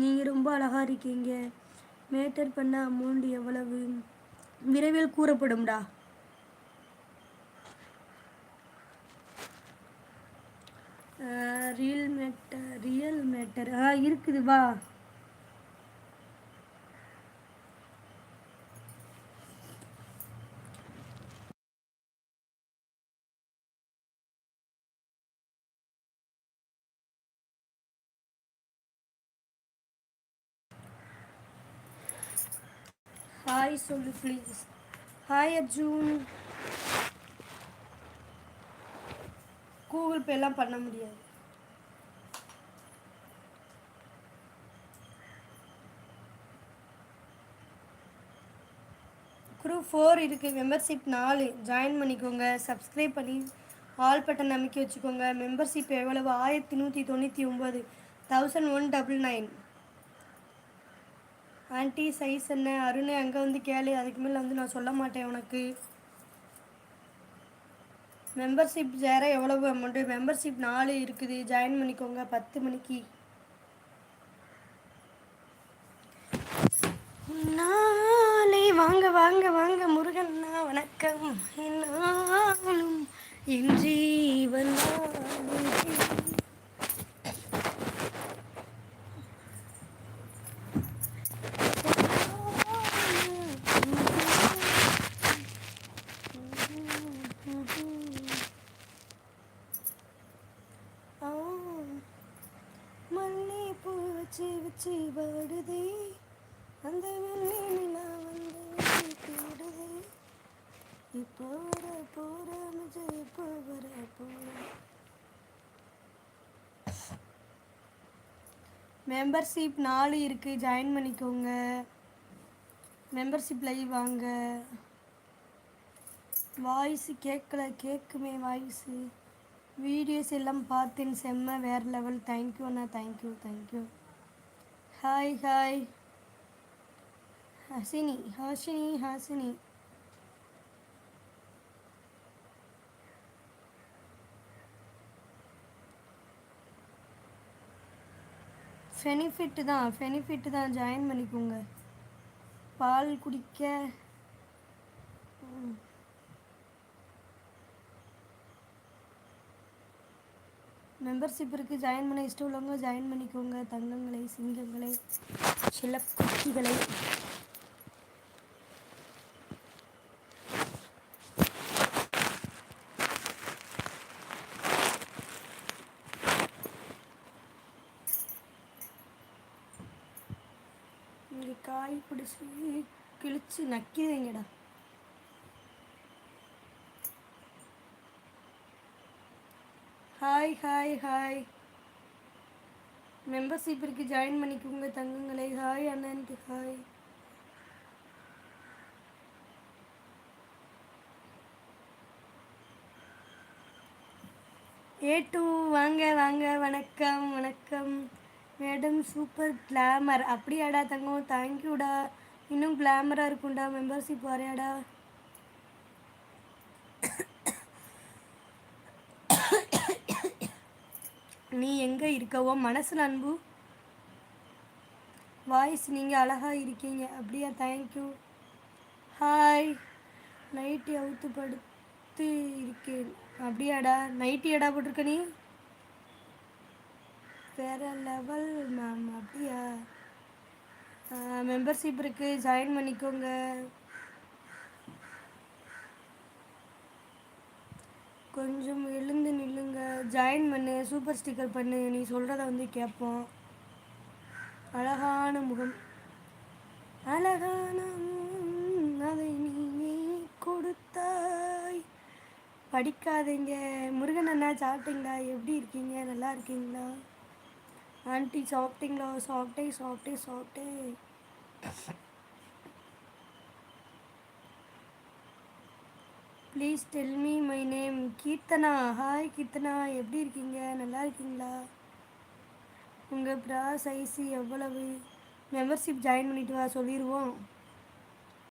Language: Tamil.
நீங்கள் ரொம்ப அழகாக இருக்கீங்க. மேட்டர் பண்ண அமௌண்ட் எவ்வளவு? விரைவில் கூறப்படும்டா. ரியல் மேட்டர் ரியல் மேட்டர் ஆ இருக்குது வா. ஹாய் சொல்லு ப்ளீஸ் ஹாய் அர்ஜுன் கூகுள் பேலாம் பண்ண முடியாது. குரூப் ஃபோர் இருக்குது மெம்பர்ஷிப் நாலு. ஜாயின் பண்ணிக்கோங்க. சப்ஸ்கிரைப் பண்ணி ஆல் பட்டன் அமைக்க வச்சுக்கோங்க. மெம்பர்ஷிப் எவ்வளவு? ஆயிரத்தி நூற்றி தொண்ணூற்றி ஒம்பது thousand one double nine auntie size என்ன? அருண் அங்கே வந்து கேளு. அதுக்கு மேலே வந்து நான் சொல்ல மாட்டேன் உனக்கு. மெம்பர்ஷிப் சேர எவ்வளவு அமௌண்ட்டு மெம்பர்ஷிப் நாலு இருக்குது. ஜாயின் பண்ணிக்கோங்க. பத்து மணிக்கு. நாளை வாங்க வாங்க வாங்க. முருகண்ணா வணக்கம். நாளும் என்று வச்சு வச்சு பாடுதே. அந்த வெள்ளி நிலா வந்து தேடுதே இப்போ வர போற இப்போ வர போற. மெம்பர்ஷிப் நாலு இருக்குது ஜாயின் பண்ணிக்கோங்க. மெம்பர்ஷிப் லைவ் வாங்க. வாய்ஸு கேட்கல கேட்குமே வாய்ஸு வீடியோஸ் எல்லாம் பார்த்தேன். செம்ம வேறு level thank you Anna. Thank you thank you hi hi Hasini Hashini Hasini benefit தான் ஃபெனிஃபிட்டு தான். ஜாயின் பண்ணிக்கோங்க. பால் குடிக்க. மெம்பர்ஷிப் இருக்குது ஜாயின் பண்ண இஷ்டம் உள்ளவங்க ஜாயின் பண்ணிக்கோங்க. தங்கங்களை சிங்கங்களை சிலக்குட்டிகளை இங்கே காய் பிடிச்சி கிழிச்சு நக்கிடுவீங்கடா. ஹாய் ஹாய் ஹாய் மெம்பர்ஷிப் இருக்கு ஜாயின் பண்ணிக்கோங்க தங்கங்களே. ஹாய் அண்ணன்ட்டு ஹாய் ஏ டூ வாங்க வாங்க. வணக்கம் வணக்கம். மேடம் சூப்பர் கிளாமர் அப்படியாடா தங்கம்? தேங்க்யூடா இன்னும் கிளாமராக இருக்கும்டா. மெம்பர்ஷிப் வரையாடா. நீ எங்கே இருக்கவோ மனசில் அன்பு. வாய்ஸ் நீங்கள் அழகாக இருக்கீங்க. அப்படியா தேங்க்யூ ஹாய் நைட்டி அவுத்து படுத்து இருக்கேன். அப்படியாடா நைட்டி எடா போட்டிருக்க நீ? வேற லெவல் மேம் அப்படியா? மெம்பர்ஷிப் இருக்குது ஜாயின் பண்ணிக்கோங்க. கொஞ்சம் எழுந்து நில்லுங்க. ஜாயின் பண்ணு சூப்பர் ஸ்டிக்கர் பண்ணு நீ சொல்கிறத வந்து கேட்போம் அழகான முகம். அழகான முகம், அதை நீ கொடுத்தாய். படிக்காதீங்க. முருகன் அண்ணா சாப்பிட்டீங்களா? எப்படி இருக்கீங்க? நல்லா இருக்கீங்களா? ஆண்டி சாப்பிட்டீங்களா? சாப்பிட்டே சாப்பிட்டே சாப்பிட்டே please tell me my name Keerthana. Hi Keerthana. எப்படி இருக்கீங்க? நல்லா இருக்கீங்களா? உங்கள் ப்ரா சைஸு எவ்வளவு? மெம்பர்ஷிப் ஜாயின் பண்ணிட்டு வா சொல்லிடுவோம்